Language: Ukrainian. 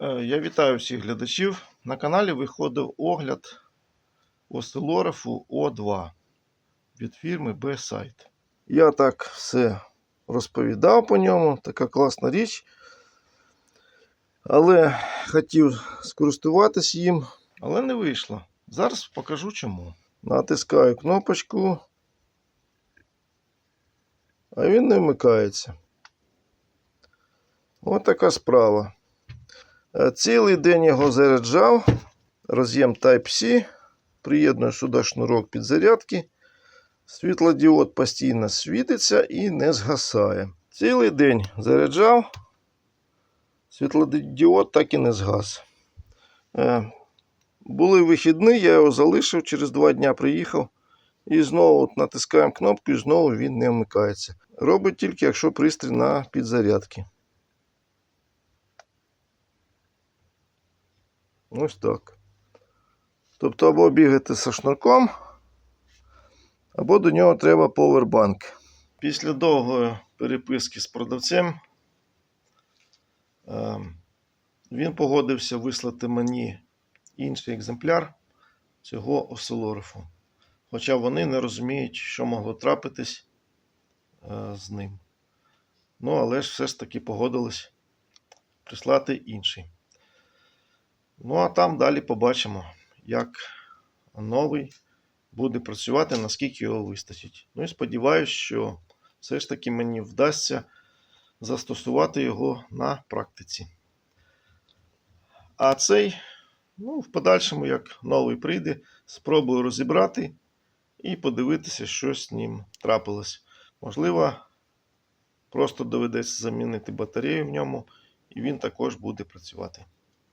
Е, Я вітаю всіх глядачів. На каналі виходив огляд осцилографу О2 від фірми B-Site. Я так все розповідав по ньому, така класна річ. Але хотів скористуватись їм, але не вийшло. Зараз покажу чому. Натискаю кнопочку, а він не вмикається. Ось така справа. Е, Цілий день його заряджав. Роз'єм Type-C. Приєдную сюди шнурок підзарядки. Світлодіод постійно світиться і не згасає. Цілий день заряджав. Світлодіод так і не згас. Е, Були вихідні, я його залишив, через два дні приїхав. І знову от натискаємо кнопку, і знову він не вмикається. Робить тільки, якщо пристрій на підзарядки. Ось так. Тобто або бігати зі шнурком, або до нього треба повербанк. Після довгої переписки з продавцем е, він погодився вислати мені інший екземпляр цього осцилографу. Хоча вони не розуміють, що могло трапитись е, з ним. Ну, але ж все ж таки погодились прислати інший. Ну, а там далі побачимо, як новий буде працювати, наскільки його вистачить. Ну і сподіваюся, що все ж таки мені вдасться застосувати його на практиці. А цей, ну, в подальшому, як новий прийде, спробую розібрати і подивитися, що з ним трапилось. Можливо, просто доведеться замінити батарею в ньому, і він також буде працювати.